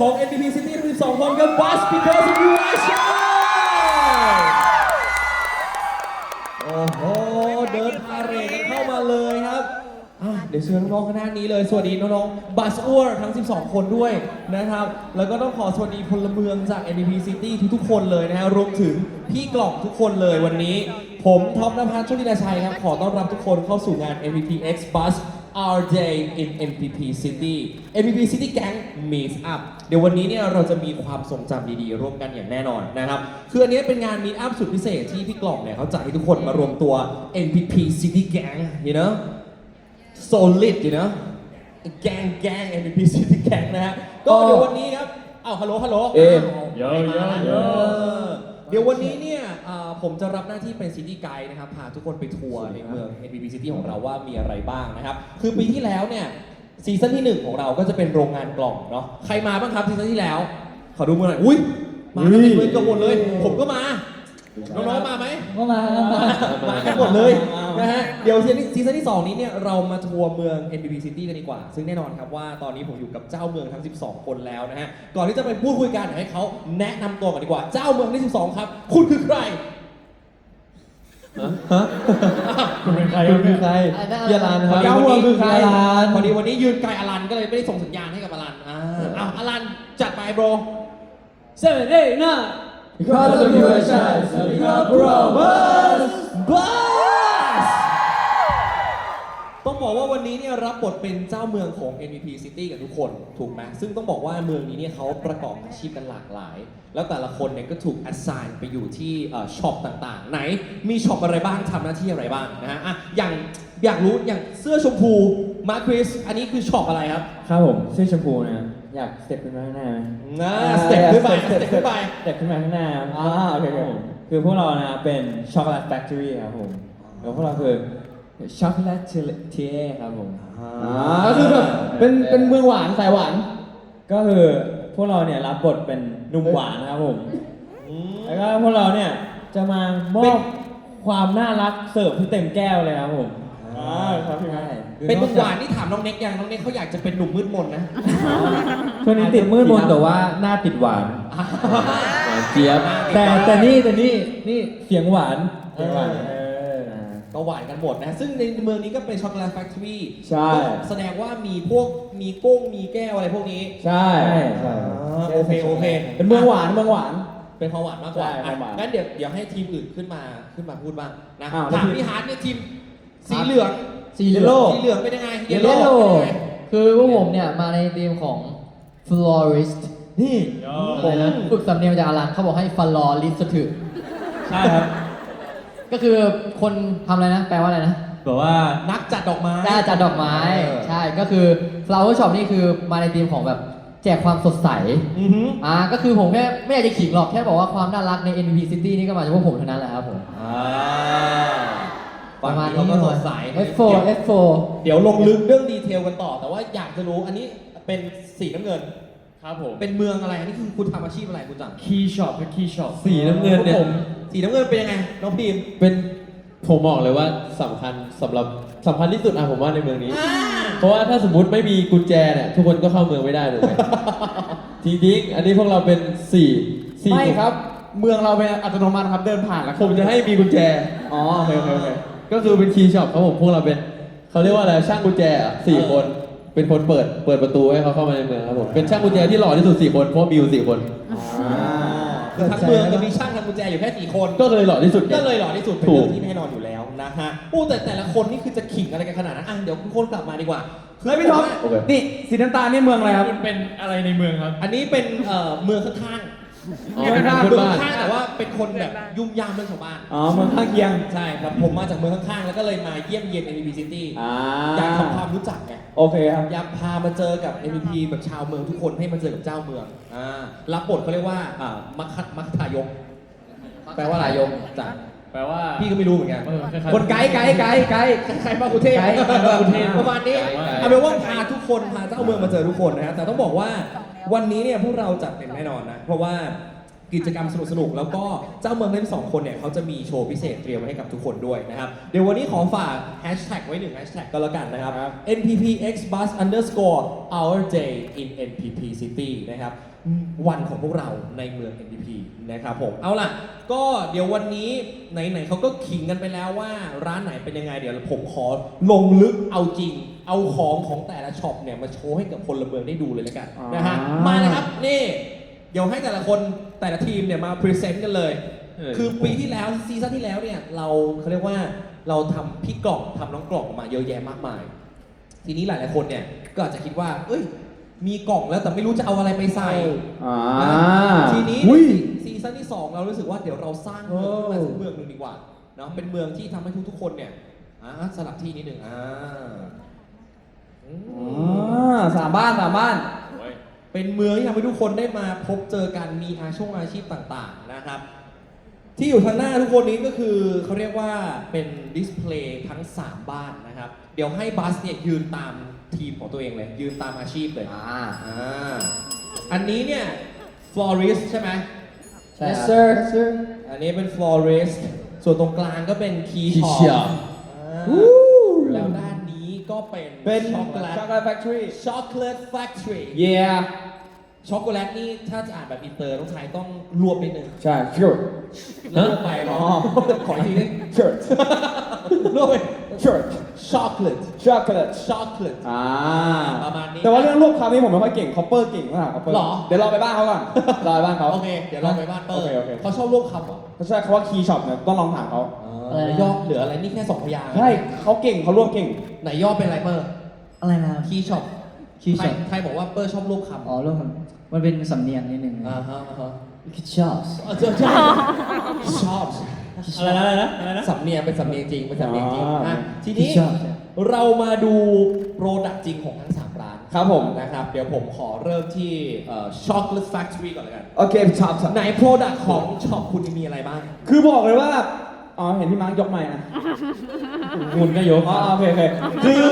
ของ NPP City ทั้ง12คนกับ Bus Because of You I Shine โอ้โห เดินพาเหรดกันเข้ามาเลยครับอะเดี๋ยวเชิญน้องๆคณะนี้เลย สวัสดีน้องๆบัสอ้วทั้ง 12 คนด้วยนะครับ แล้วก็ต้องขอสวัสดีพลเมืองจาก NPP City ทุกๆคนเลยนะฮะรวมถึงพี่กล่องทุกคนเลยวันนี้ ผมท็อปนภัสโชตินาชัยครับ ขอต้อนรับทุกคนเข้าสู่งาน NPP X Bus Our Day in NPP City NPP City Gang Meet Up เดี๋ยววันนี้เนี่ยเราจะมีความทรงจำดีๆ ร่วมกันอย่างแน่นอนนะครับ คืออันนี้เป็นงาน Meet Up สุดพิเศษที่พี่กล่องเนี่ยเขาจัดให้ทุกคนมารวมตัว NPP City Gang you know solid you know gang gang NPP City Gang นะฮะก็เดี๋ยววันนี้ครับอ้าวฮัลโหลฮัลโหลเอ๊ะเยอะเยอะเยอะ เดี๋ยววันนี้เนี่ยอ่าผมจะรับหน้าที่เป็นซิตี้ไกด์นะครับพาทุกคนไปทัวร์ในเมือง NPP City ของเราว่ามีอะไรบ้างนะครับ คือปีที่แล้วเนี่ยซีซั่นที่หนึ่งของเราก็จะเป็นโรงงานกล่องเนาะใครมาบ้างครับซีซั่นที่แล้ว ขอดูมือหน่อยอุ้ยมากันเต็มเลยเกับหมดเลย ผมก็มาน้องๆมาไหม ก็มามา มากันหมดเลย นะฮะ เดี๋ยวซีซั่นซีซั่นที่ 2 นี้เนี่ยเรามาทัวร์เมือง NBB City กันดีกว่า ซึ่งแน่นอนครับว่าตอนนี้ผมอยู่กับเจ้าเมืองทั้ง 12 คนแล้วนะฮะ ก่อนที่จะไปพูดคุยกันเดี๋ยวให้เขาแนะนำตัวกันดีกว่า เจ้าเมืองที่12 ครับ คุณคือใครคุณเป็นใครคุณคือใครอะไรนะเยลานครับเจ้าเมืองคือใครเยลานพอดีวันนี้ยืนไกลอลันก็เลยไม่ได้ส่งสัญญาณให้กับอลันอ่าเอาอลันจัดไปโบร เซเว่นเอ้ยน่า Because of you I shine สวัสดีครับพวกเรา Buzz บัส ต้องบอกว่าวันนี้เนี่ยรับบทเป็นเจ้าเมืองของ NVP City กับทุกคนถูกไหมซึ่งต้องบอกว่าเมืองนี้เนี่ยเขาประกอบอาชีพกันหลากหลาย แล้วแต่ละคนเนี่ยก็ถูก assign ไปอยู่ที่ช็อปต่างๆ ไหนมีช็อปอะไรบ้างทำหน้าที่อะไรบ้างนะฮะอะอย่างอยากรู้อย่างเสื้อชมพูมาคริสอันนี้คือช็อปอะไรครับครับผมชื่อชมพูนะอยากสเต็ปขึ้นมาข้างหน้าไหมนะสเต็ปขึ้นไปสเต็ปขึ้นไปสเต็ปขึ้นมาข้างหน้าอ่าโอเคครับผมคือพวกเรานะเป็นช็อกโกแลตแฟคทอรี่ครับผมแล้วพวกเราคือ ช็อกโกแลตเทียครับผมอ่าก็คือแบบเป็นเป็นเมืองหวานสายหวาน ก็คือพวกเราเนี่ยรับบทเป็นหนุ่มหวานนะครับผมอืมแล้วก็พวกเราเนี่ยจะมามอบความน่ารักเสิร์ฟที่เต็มแก้วเลยครับผมอ่าครับพี่ไม้เป็นหนุ่มหวานนี่ถามน้องเน็กยังน้องเน็กเขาอยากจะเป็นหนุ่มมืดมนนะ ช่วงนี้ติดมืดมนแต่ว่าหน้าติดหวานหวานเจี๊ยบแต่แต่นี่แต่นี่นี่เสียงหวานเสียงหวานเออ ก็หวานกันหมดนะ ซึ่งในเมืองนี้ก็เป็นช็อกโกแลตแฟคทอรี่ใช่ แสดงว่ามีพวกมีก้งมีแก้วอะไรพวกนี้ใช่ใช่ อ่าโอเคโอเคเป็นเมืองหวานเมืองหวาน เป็นความหวานมากกว่าใช่ความหวานอะงั้นเดี๋ยวเดี๋ยวให้ทีมอื่นขึ้นมาขึ้นมาพูดบ้างนะอ้าวแล้วถามทีม พี่ฮาร์ดเนี่ยทีมสีเหลืองสีเหลือง สีเหลืองเป็นยังไงเยล Yellow โล่เป็นยังไง คือพวกผมเนี่ย มาในทีมของ florist นี่อะไรนะฝึกสำเนียงจากอารันเขาบอกให้ florist ถึก ใช่ครับ ก็คือคนทำอะไรนะ แปลว่าอะไรนะแบบว่านักจัดดอกไม้ จ้าจัดดอกไม้ เออ ใช่ ก็คือ flower shop นี่คือมาในทีมของแบบแจกความสดใส อือหืออ่า ก็คือผมแค่ไม่อยากจะขิงหรอก แค่บอกว่าความน่ารักใน NV City นี่ก็มาจากพวกผมเท่านั้นแหละครับผมอ่าฝั่งนี้เขาก็สดใส F4 F4 เดี๋ยวลงลึกเรื่องดีเทลกันต่อ แต่ว่าอยากจะรู้อันนี้เป็นสีน้ำเงิน ครับผมเป็นเมืองอะไรอันนี้คือคุณทำอาชีพอะไรคุณจังคีย์ช็อปเป็นคีย์ช็อปสีน้ำเงินเนี่ยผมสีน้ำเงินเป็นยังไงน้องพิมเป็นผมบอกเลยว่าสำคัญสำหรับสำคัญที่สุดอะผมว่าในเมืองนี้ เพราะว่าถ้าสมมติไม่มีกุญแจเนี่ยทุกคนก็เข้าเมืองไม่ได้ถูกไหมจริงๆอันนี้พวกเราเป็นสี่สี่ไม่ครับ เมืองเราเป็นอัตโนมัติครับเดินผ่านแล้วผมจะให้มีกุญแจอ๋อโอเคโอเคโอเคก็คือเป็นคีย์ช็อปครับผมพวกเราเป็นเขาเรียกว่าอะไรช่างกุญแจอะสี่คน เป็นคนเปิดเปิดประตูให้เขาเข้ามาในเมืองครับผมเป็นช่างกุญแจที่หล่อที่สุดสี่คนเพราะมีอยู่สี่คน คือทั้งเมืองจะมีช่างทำกุญแจอยู่แค่สี่คน ก็เลยหล่อที่สุดไง ก็เลยหล่อที่สุดเป็นถูกเรื่องที่แน่นอนอยู่แล้วนะฮะอู้แต่แต่ละคนนี่คือจะขิงอะไรกันขนาดนั้นอะเดี๋ยวคุณคนกลับมาดีกว่าเฮ้ยพี่ท็อปโอเค นี่สีน้ำตาลนี่เมืองอะไรครับ มันเป็นอะไรในเมืองครับ อันนี้เป็นเอ่อเมืองข้าง อ๋อๆเป็นข้างเพื่อนเมืองบ้านข้างๆแต่ว่าเป็นคนแบบยุ่งยามเรื่องชาวบ้านอ๋อเมืองข้างเคียงใช่ครับผมมาจากเมืองข้างๆแล้วก็เลยมาเยี่ยมเยียน MVP City อ่าอยากทำความรู้จักไงโอเคครับอยากพามาเจอกับ MVP แบบชาวเมืองทุกคนให้มาเจอกับเจ้าเมืองอ่ารับบทเขาเรียกว่าอ่ามัคคมัคคทายกแปลว่าอะไรยกจ้ะ แปลว่าพี่ก็ไม่รู้เหมือนกันเออคล้ายๆ คนไกด์ไกด์ไกด์ไกด์ใครมากุเทพไกด์ไกด์มากุเทพประมาณนี้ไกด์ไกด์ เอาเป็นว่าพาทุกคนพาเจ้าเมืองมาเจอทุกคนนะฮะแต่ต้องบอกว่าวันนี้เนี่ยพวกเราจัดเต็มแน่นอนนะ เพราะว่ากิจกรรมสนุกๆ แล้วก็เจ้าเมืองทั้งสองคนเนี่ยเขาจะมีโชว์พิเศษเตรียมไว้ให้กับทุกคนด้วยนะครับ เดี๋ยววันนี้ขอฝากแฮชแท็กไว้หนึ่งแฮชแท็กก็แล้วกันนะครับ NPPX bus underscore our day in NPP city นะครับ วันของพวกเราในเมือง NPP นะครับผม เอาล่ะ ก็เดี๋ยววันนี้ไหนๆเขาก็ขิงกันไปแล้วว่าร้านไหนเป็นยังไง เดี๋ยวผมขอลงลึกเอาจริง เอาของของแต่ละช็อปเนี่ยมาโชว์ให้กับพลเมืองได้ดูเลยแล้วกันนะฮะอ่ามมาเลยครับ นี่ เดี๋ยวให้แต่ละคนแต่ละทีมเนี่ยมาพรีเซนต์กันเลยเออคือปีที่แล้วซีซั่นที่แล้วเนี่ยเราเขาเรียกว่าเราทำพี่กล่องทำน้องกล่องออกมาเยอะแยะมากมาย ทีนี้หลายๆคนเนี่ยก็อาจจะคิดว่า เอ้ย มีกล่องแล้วแต่ไม่รู้จะเอาอะไรไปใส่ อ่า ทีนี้อุ้ย ซีซั่นที่ 2 เรารู้สึกว่าเดี๋ยวเราสร้างเมืองขึ้นมาสักเมืองหนึ่งดีกว่าเนาะเป็นเมืองที่ทำให้ทุกๆคนเนี่ยอ่าสลับที่นิดหนึ่งอ่าอืมอ่าสามบ้านสามบ้านเป็นเมืองที่ทำให้ทุกคนได้มาพบเจอกันมีอาช่วงอาชีพต่างๆนะครับ ที่อยู่ทางหน้าทุกคนนี้ก็คือเขาเรียกว่าเป็นดิสเพลย์ทั้ง 3 บ้านนะครับ เดี๋ยวให้บัสเนี่ยยืนตาม ทีมของตัวเองเลย ยืนตามอาชีพเลยอ่าอ่าอันนี้เนี่ย florist ใช่ไหม ใช่ yes ครับ sir yes sir อันนี้เป็น florist ส่วนตรงกลางก็เป็น key Key shop shop อ่าแล้วด้านนี้ก็เป็นเป็นช็อกโกแลต ช็อกโกแลตแฟคทอรี่ช็อกโกแลต factory yeah ช็อกโกแลตนี่ถ้าจะอ่านแบบอินเตอร์ต้องใช้ต้องรวมนิดนึงใช่ sure แล้วรวมไปเนาะอ๋อขออีกทีนึง sure รวมไป sure ช็อกโกแลต chocolate ช็อกโกแลตอ่าประมาณนี้แต่ว่าเรื่องรูปคำนี้ผมไม่ค่อยเก่ง copper เก่งมาก copper หรอ เดี๋ยวเราไปบ้านเขาก่อนรอไปบ้านเขาโอเค เดี๋ยวเราไปบ้านเปิ้ลโอเคโอเคเขาชอบรวบคำเหรอเขาใช่เขาว่า key shop เนี่ยต้องลองถามเขาอะไรนะ ย่อเหลืออะไรนี่แค่สองพยางค์ใช่เขาเก่งเขารวบเก่ง ไหนย่อเป็นอะไรเปิ้ลอะไรนะ คีช็อป Key shop ใครบอกว่าเปิ้ลชอบรวบคำอ๋อเรื่องมันมันเป็นสำเนียงนิดนึงอ่าฮะอ่าฮะคิดชอบเออเจอใช่ชอบ อะไรนะอะไรนะอะไรนะ สำเนียงเป็นสำเนียงจริงเป็นสำเนียงจริงอ๋ออะทีคิดนี้ชอบเรามาดูโปรดักต์จริงของทั้งสามร้านครับผมนะครับ เดี๋ยวผมขอเริ่มที่ช็อกโกแลตแฟคทอรี่ก่อนเลยกันโอเคช็อปไหนโปรดักต์ของช็อปคุณมีอะไรบ้าง คือบอกเลยว่า อ๋อ เห็นพี่มาร์กยกใหม่นะ คุณก็ยกอ๋อโอเคโอเคคือ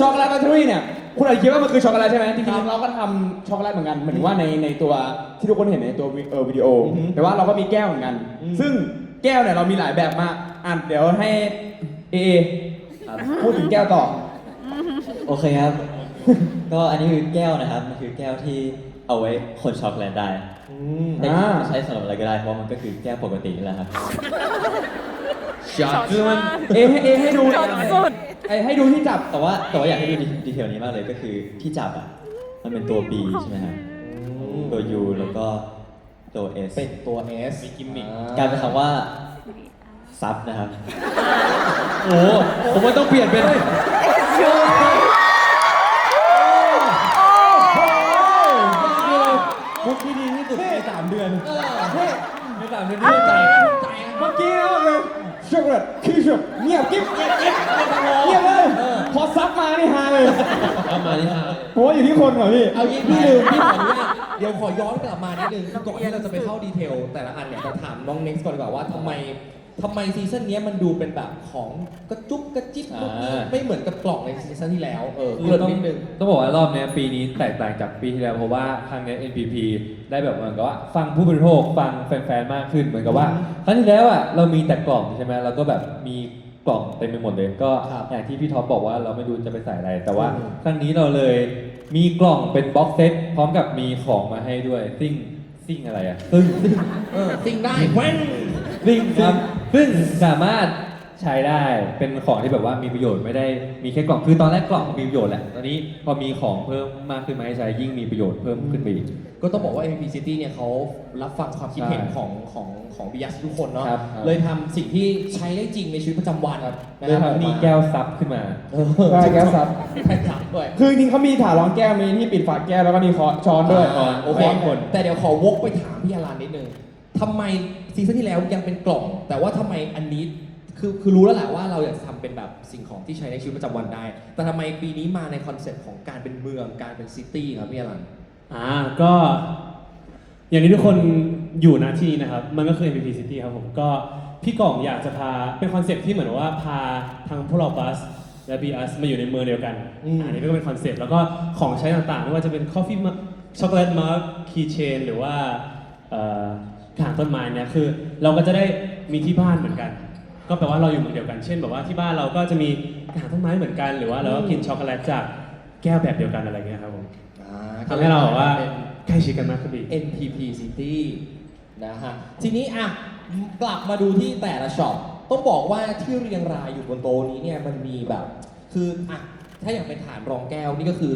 ช็อกโกแลตแฟคทอรี่เนี่ย คุณอาจจะคิดว่ามันคือช็อกโกแลตใช่ไหมจริงๆเราก็ทำช็อกโกแลตเหมือนกัน เหมือนถึงว่าในในตัวที่ทุกคนเห็นในตัววิเอ่อวิดีโอ อือฮึแต่ว่าเราก็มีแก้วเหมือนกัน อืมซึ่ง แก้วเนี่ยเรามีหลายแบบมากอะเดี๋ยวให้เอพูดถึงแก้วต่อ โอเคครับ ก็อันนี้คือแก้วนะครับ มันคือแก้วที่เอาไว้คนช็อกโกแลตได้อืมแต่อ่าใช้สำหรับอะไรก็ได้ เพราะมันก็คือแก้วปกตินี่แหละครับช็อกคือมันเอให้เอให้ดูช็อตสุดไอให้ดูที่จับ แต่ว่าแต่ว่าอยากให้ดูดีดีเทลนี้มากเลยก็คือที่จับอะ มันเป็นตัว B ใช่ไหมครับตัว U แล้วก็ ตัว S เป็นตัว S มีกิมมิค กลายเป็นคำว่า ซับนะครับ โอ้โหผมว่าต้องเปลี่ยนเป็นมุกที่ดีที่สุดในสามเดือนในสามเดือนที่ใจใจเมื่อกี้นะเลยช็อกโกแลตคือช็อกเงียบกิ๊บเงียบเลย พอซับมานี่ฮาเลยเอามาที่ฮาผมว่าอยู่ที่คนเหรอพี่ เอางี้พี่ลืมพี่ขออนุญาตเดี๋ยวขอย้อนกลับมานิดนึงก่อนที่เราจะไปเข้าดีเทล แต่ละอันเนี่ยจะถามน้องเน็กซ์ก่อนดีกว่าว่าทำไมทำไมซีซั่นเนี้ยมันดูเป็นแบบของกระจุกกระจิ๊บกุ๊กกิ๊กไม่เหมือนกับกล่องในซีซั่นที่แล้วเออเกคือริ่นต้องนิดนึงต้องบอกว่ารอบเนี้ยปีนี้แตกต่างจากปีที่แล้วเพราะว่าครั้งเนี้ย NPP ได้แบบเหมือนกับว่าฟังผู้บริโภคฟังแฟนๆมากขึ้นเหมือนกับว่าอืมครั้งที่แล้วอะเรามีแต่กล่องใช่ไหมเราก็แบบมี กล่องเต็มไปหมดเลยก็ครับอย่างที่พี่ท็อปบอกว่าเราไม่รู้จะไปใส่อะไร แต่ว่าอืม ครั้งนี้เราเลยมีกล่องเป็นบ็อกเซตพร้อมกับมีของมาให้ด้วยซิ่งซิ่งอะไรอะซึ่ง เออซิงได้แว้นซึ่งครับซึ่งสามารถ ใช้ได้เป็นของที่แบบว่ามีประโยชน์ไม่ได้มีแค่กล่องคือตอนแรกกล่องมีประโยชน์แหละตอนนี้พอมีของเพิ่มมากขึ้นมาให้ใช้ยิ่งมีประโยชน์เพิ่มขึ้นไปอีก ก็ต้องบอกว่า MVP City เนี่ยเขารับฟังความคิดเห็นใช่ของของของบิยัสทุกคนเนาะครับ เลยทำสิ่งที่ใช้ได้จริงในชีวิตประจำวันนะเลยครับทำมีแก้วซับขึ้นมาเออใช่แก้วซับใช่ครับด้วย คือจริงๆเขามีถารองแก้วมีที่ปิดฝาแก้วแล้วก็มีช้อนด้วยช้อนโอเค คน แต่เดี๋ยวขอวกไปถามพี่อารันนิดนึงทำไมซีซั่นที่แล้วยังเป็นกล่อง แต่ว่าทำไมอันนี้ คือคือรู้แล้วแหละว่าเราอยากจะทำเป็นแบบสิ่งของที่ใช้ในชีวิตประจำวันได้ แต่ทำไมปีนี้มาในคอนเซ็ปต์ของการเป็นเมืองการเป็นซิตี้ครับพี่อารัน อ่าก็ อย่างที่ทุกคนอยู่ณที่นี้นะครับ มันก็คือ MVP City ครับผมก็พี่กล่องอยากจะพาเป็นคอนเซปต์ที่เหมือนว่าพาทางพวกเราบัสและ b ีอัสมาอยู่ในเมืองเดียวกันอืม อันนี้ก็เป็นคอนเซปต์แล้วก็ของใช้ต่างๆไม่ว่าจะเป็น Coffee ช็อกโกแลตมาร์คคีเชนหรือว่าเอ่อต้นไม้เนี่ยคือ เราก็จะได้มีที่บ้านเหมือนกัน ก็แปลว่าเราอยู่เมืองเดียวกัน เช่นแบบว่าที่บ้านเราก็จะมีกระถางต้นไม้เหมือนกัน หรือว่าเราก็กินช็อกโกแลตจากแก้วแบบเดียวกันอะไรเงี้ยครับผมอ่าทำให้เราแบบว่าใกล้ชิดกันมากขึ้นอีก NPP City นะฮะ ทีนี้อะกลับมาดูที่แต่ละช็อป ต้องบอกว่าที่เรียงรายอยู่บนโต๊ะนี้เนี่ยมันมีแบบ คืออะถ้าอย่างเป็นฐานรองแก้วนี่ก็คือ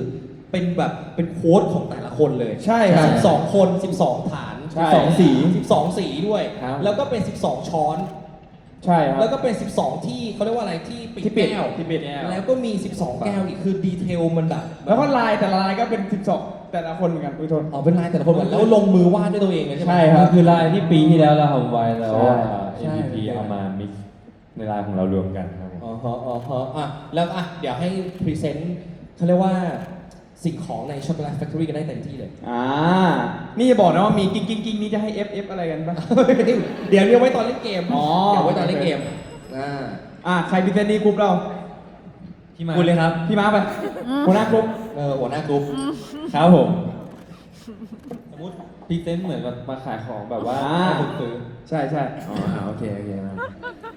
เป็นแบบเป็นโค้ดของแต่ละคนเลยใช่ครับ12 คน 12 ฐานใช่12 สี 12 สีด้วย ครับ แล้วก็เป็น 12 ช้อน ใช่ครับ แล้วก็เป็น 12 ที่เขาเรียกว่าอะไรที่ปิดที่ปิดแก้วที่ปิดแก้ว แล้วก็มี 12 แก้วอีกคือดีเทลมันแบบแล้วก็ลายแต่ละลายก็เป็น 12 แต่ละคนเหมือนกันอุ้ยโทษอ๋อเป็นลายแต่ละคนเหมือนแล้วลงมือวาดด้วยตัวเองเลยใช่ไหม ใช่ครับ คือลายที่ปีที่แล้วเราทำไว้แล้วใช่อ่า ใช่ MVP เอามา mix ในลายของเรารวมกันครับผม อ๋อฮะอ๋อฮะอะแล้วอะเดี๋ยวให้พรีเซนต์เขาเรียกว่า สิ่งของในช็อกโกแลตแฟคทอรี่กันได้เต็มที่เลย อ่า นี่จะบอกนะว่ามีกิ๊งกิ๊งกิ๊งนี่จะให้ F F อะไรกันปะ เดี๋ยวเรียกไว้ตอนเล่นเกมอ๋อ เดี๋ยวไว้ตอนเล่นเกมอ่าอ่าใครพิเศษดีกรุ๊ปเรา พี่มาคุณเลยครับ พี่มาร์คไปหัวหน้ากรุ๊ปเออหัวหน้ากรุ๊ปครับผม สมมติพรีเซนต์เหมือนแบบมาขายของแบบว่าอ่า ให้คนซื้อใช่ใช่อ๋ออ่าโอเคโอเคมา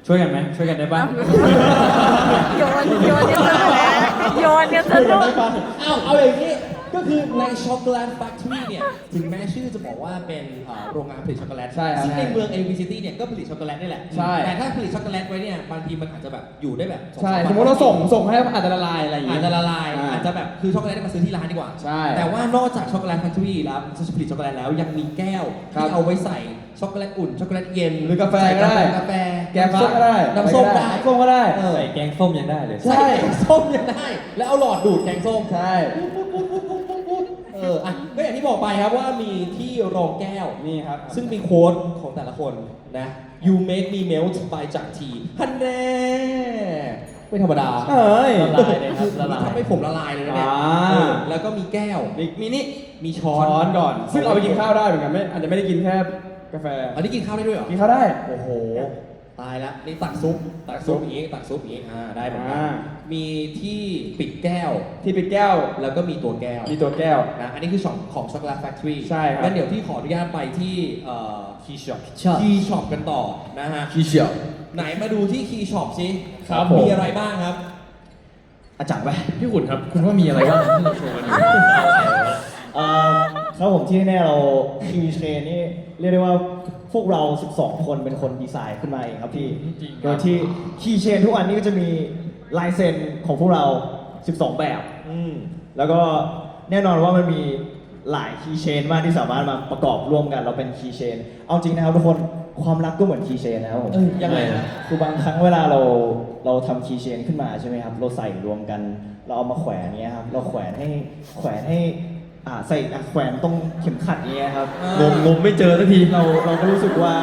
ช่วยกันไหมช่วยกันได้บ้าง โยนโยนกันสนุกโยนกันสนุกเอาเอาอย่างนี้ก็คือในช็อกโกแลตแฟคทอรี่เนี่ย ถึงแม้ชื่อจะบอกว่าเป็นเอ่อโรงงานผลิตช็อกโกแลตใช่ครับซึ่งในเมือง a v City เนี่ยก็ผลิตช็อกโกแลตนี่แหละ ใช่ แต่ถ้าผลิตช็อกโกแลตไว้เนี่ยบางทีมันอาจจะแบบอยู่ได้แบบองใช่วันสมมติเราส่งส่งให้อาจจะละลายอะไรอย่างอาเงี้จย จะละลายอ่าอาจจะแบบคือช็อกโกแลตมาซื้อที่ร้านดีกว่า ใช่แต่ว่านอกจากช็อกโกแลตแฟคทอรี่แล้วจะผลิตช็อกโกแลตแล้วยังมีแก้วครับ ที่เอาไว้ใส่ ช็อกโกแลตอุ่น ช็อกโกแลตเย็นหรือกาแฟใส่ก็ได้กาแฟแกงส้มก็ได้น้ำส้มได้ น้ำส้มก็ได้ เออ ใส่แกงส้มยังได้เลย ใช่แกงส้มยังได้ แล้วเอาหลอดดูดแกงส้ม ใช่ เอออะก็อย่างที่บอกไปครับว่ามีที่รองแก้ว นี่ครับ ซึ่งมีโค้ดของแต่ละคนนะ you make me melt by จากทีฮันแน่ไม่ธรรมดาเอ้ย ละลายเลยครับละลาย ทำให้ผมละลายเลยนะเนี่ยอ่า เออแล้วก็มีแก้ว มีมีนี่ มีช้อช้อนนก่อน ซึ่งเอาไปกินข้าวได้เหมือนกันไม่อาจจะไม่ได้กินแค่ กาแฟอันนี้กินข้าวได้ด้วยเหรอ กินข้าวได้ โอ้โห ตายละนี่ตักซุป ตักซุปอย่างงี้ตักซุปอย่างงี้อ่าได้เหมือนกันอ่า มีที่ปิดแก้ว ที่เป็นแก้ว แล้วก็มีตัวแก้ว มีตัวแก้ว นะ อันนี้คือช็อปของช็อกโกแลตแฟคทอรี่ใช่ครับ งั้นเดี๋ยวพี่ขออนุญาตไปที่เอ่อคีช็อป Shop คีช็อปกันต่อนะฮะขี้เฉียว ไหนมาดูที่คีช็อปสิครับผม มีอะไรบ้างครับ อาจารย์ไปพี่ขุนครับ คุณว่ามีอะไรบ้างที่เราโชว์กันอยู่เอ่อ ครับผมที่แน่ๆเราคีเชนนี่เรียกได้ว่าพวกเรา 12 คนเป็นคนดีไซน์ขึ้นมาเองครับพี่ จริงครับ โดยที่คีเชนทุกวันนี้ก็จะมีลายเซ็นของพวกเรา 12 แบบ อืม แล้วก็แน่นอนว่ามันมีหลายคีย์เชนมากที่สามารถมาประกอบร่วมกันเราเป็นคีย์เชน เอาจริงนะครับทุกคนความรักก็เหมือนคีย์เชนนะครับผมเอ้ยยังไงฮะคือบางครั้งเวลาเราเราทำคีย์เชนขึ้นมาใช่ไหมครับ เราใส่รวมกัน เราเอามาแขวนเนี้ยครับ เราแขวนให้แขวนให้ อ่าใส่อะแขวนตรงเข็มขัดเนี้ยครับอ่างมงมไม่เจอสักทีเราเราก็รู้สึกว่า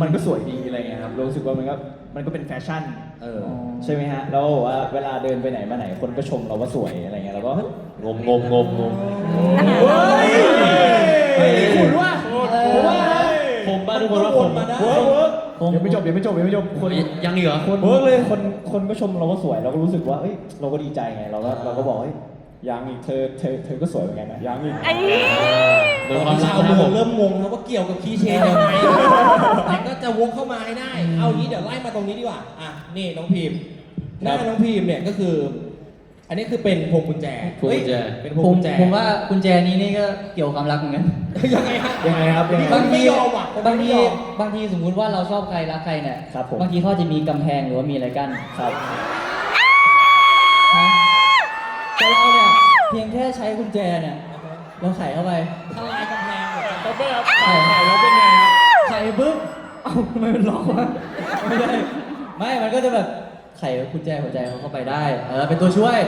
มันก็สวยดีอะไรเงี้ยครับเรารู้สึกว่ามันก็มันก็เป็นแฟชั่นเออ ใช่ไหมฮะแล้วบอกว่าเวลาเดินไปไหนมาไหนคนก็ชมเราว่าสวยอะไรเงี้ยเราก็งมงมงมงมเฮ้ยขุนว่าผมว่าผมบ้านทุกคนว่าผมมาได้เวิร์กเวิร์กเดี๋ยวไม่จบเดี๋ยวไม่จบเดี๋ยวไม่จบคน ยังอีกเหรอ คนเวิร์กเลยคนคนก็ชมเราว่าสวยเราก็รู้สึกว่าเอ้ยเราก็ดีใจไงเราก็เราก็บอกเฮ้ย ยังอีกเธอเธอเธอก็สวยเหมือนกันนะยังอีกไอ้โดยความรัชากวนะเมืผองมเริ่มงงแล้วว่าเกี่ยวกับคีย์เชนยังไงแต่ก็จะวกเข้ามาให้ได้ เอางี้เดี๋ยวไล่มาตรงนี้ดีกว่า อะ นี่น้องพิมพ์หน้าน้องพิมพ์เนี่ยก็คือ อันนี้คือเป็นพวงกุญแจพวงกุญแจ เฮ้ยเป็นพวงผมกุญแจผมว่ากุญแจนี้นี่ก็เกี่ยวกับความรักเหมือนกันยังไงฮะยังไงครับยังไง บางทีไม่ยอมว่ะบางทีไม่ยอมบางทีสมมุติว่าเราชอบใครรักใครเนี่ยครับผม บางทีเขาจะมีกำแพงหรือว่ามีอะไรกั้นครับฮะแต่เราเนี่ยเพียงแค่ใช้กุญแจเนี่ยเราไขเข้าไปทลายกำแพงหัวใจไขไขแล้วเป็นไงครับไขปุ๊บเอ้าทำไมมันล็อกวะไม่ได้ไม่มันก็จะแบบไขกุญแจหัวใจเขาเข้าไปได้ เออเป็นตัวช่วย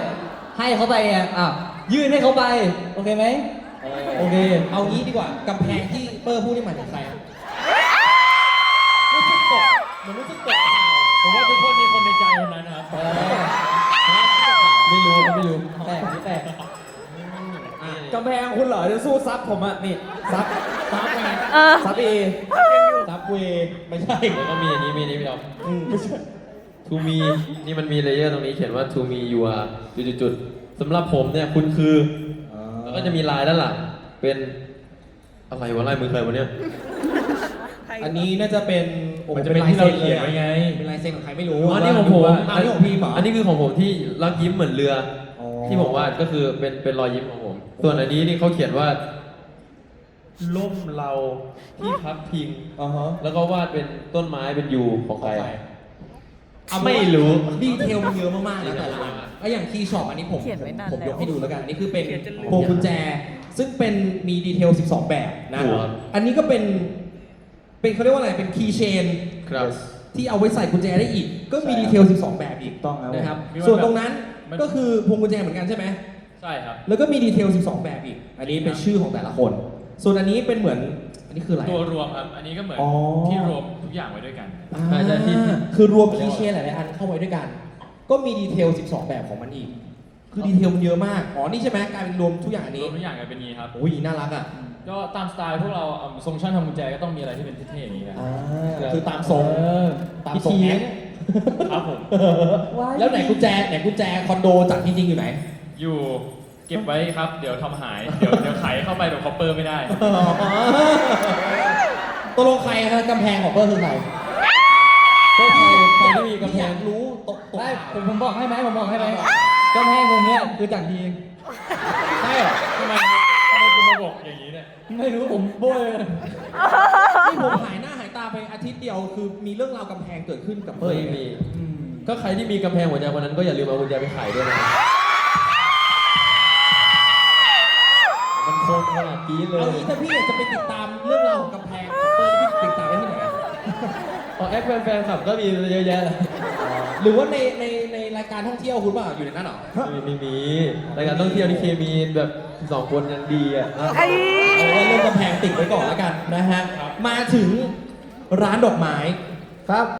ให้เขาไปอะอะยื่นให้เขาไป โอเคไหมโอเค เอางี้ดีกว่า กำแพงที่เปอร์พูดนี่หมายถึงใครอะรู้ำแพงคุณเหรอจะสู้ซับผมอะนี่ซับซับไงเออ ซับเอซับเวย์ไม่ใช่แล้วก็มีอันนี้มีอันนี้พี่ดอม อืม to me นี่มันมีเลเยอร์ตรงนี้เขียนว่า to me you are จุดๆๆสำหรับผมเนี่ยคุณคือ แล้วก็จะมีลายด้านหลังเป็นอะไรวะลายมือใครวะเนี่ย อันนี้น่าจะเป็นโอ้โหมันจะเป็นที่เราเขียนไว้ไง เป็นลายเซ็นของใครไม่รู้อ๋อนี่ของผมอันนี้ของพีมเหรออันนี้คือของผมที่รักยิ้มเหมือนเรือออที่ผมวาดก็คือเป็นเป็นรอยยิ้มของผม ส่วนอันนี้นี่เขาเขียนว่าล่มเราที่พักพิง อ่าฮะแล้วก็วาดเป็นต้นไม้เป็นยูของใคร เอาไม่รู้ดีเทลมันเยอะมากๆนะแต่ละอันแล้วอย่างคีย์ช็อปอันนี้ผมเขียนไว้นานผมแล้ว ยกให้ดูแล้วกันอันนี้คือเป็นเขียนจนลืมพวงกุญแจ ซึ่งเป็นมีดีเทล 12 แบบนะถูกครับ อันนี้ก็เป็น เป็นเขาเรียกว่าอะไรเป็นคีย์เชน ครับ ที่เอาไว้ใส่กุญแจได้อีก ก็มีใช่ดีเทล 12 แบบอีกถูกต้องครับนะครับมีว่าส่วนตรงนั้นมันก็คือพวงกุญแจเหมือนกันใช่ไหมใช่ครับแล้วก็มีดีเทล 12 แบบอีก อันนี้เป็นชื่อของแต่ละคน ส่วนอันนี้เป็นเหมือน อันนี้คืออะไร ตัวรวมครับ อันนี้ก็เหมือนอ๋อ ที่รวมทุกอย่างไว้ด้วยกันอ่าใช่ใช่ที่ที่ คือรวมคีย์เชนหลายๆอันเข้าไว้ด้วยกัน ก็มีดีเทล 12 แบบของมันอีก คือดีเทลมันเยอะมาก อ๋อ นี่ใช่ไหมกลายเป็นรวมทุกอย่างอันรนี้วมทุกอย่างกันเป็นอย่างนี้ครับ โอ้ยน่ารักอะก็ตามสไตล์พวกเราอะทรงช่างทำกุญแจก็ต้องมีอะไรที่เป็นเท่ๆอย่างนี้นะอ่าคือตามทรงตามทรงแอคครับผม แล้วไหนกุญแจไหนกุญแจคอนโดจากจริงๆอยู่ไหน อยู่ เก็บไว้ครับ เดี๋ยวทำหาย เดี๋ยวเดี๋ยวไขเข้าไปแบบคอปเปอร์ไม่ได้ตกลงใครครับกำแพงของเบอร์คือใครก็ใครใครที่มีกำแพอยางกรู้ตกตกได้ข่าวผมผมบอกให้ไหมผมบอกให้ไหมกำแพงวงเนี้ยคือจากทีมใช่เหรอทำไมครับทำไมคุณมาบอกอย่างนี้เนี่ย ไม่รู้ผมโบยนี่ผมหายหน้าหายตาไปอาทิตย์เดียวคือมีเรื่องราวกำแพงเกิดขึ้นกับเบอร์ไม่มีก็ใครที่มีกำแพงหัวใจคนนั้นก็อย่าลืมเอากุญแจไปขายด้วยนะ ขนาดกี้เลเอายงี้ถ้าพี่อยากจะไปติดตามเรื่องราวของกำแพงเบอร์ที่พี่ติดตามได้ที่ไหนอะพอแอปแฟนๆขับก็มีเยอะแยะเลยหรือว่าในในในรายการท่องเที่ยวคุณเปล่าอยู่ในนั้นเหรอมีมีมีรายการท่องเที่ยวนี่เคมีแบบสองคนยังดีอะไอ้เอาไว้เรื่องกำแพงติดไว้ก่อนแล้วกันนะฮะ มาถึงร้านดอกไม้ ครับ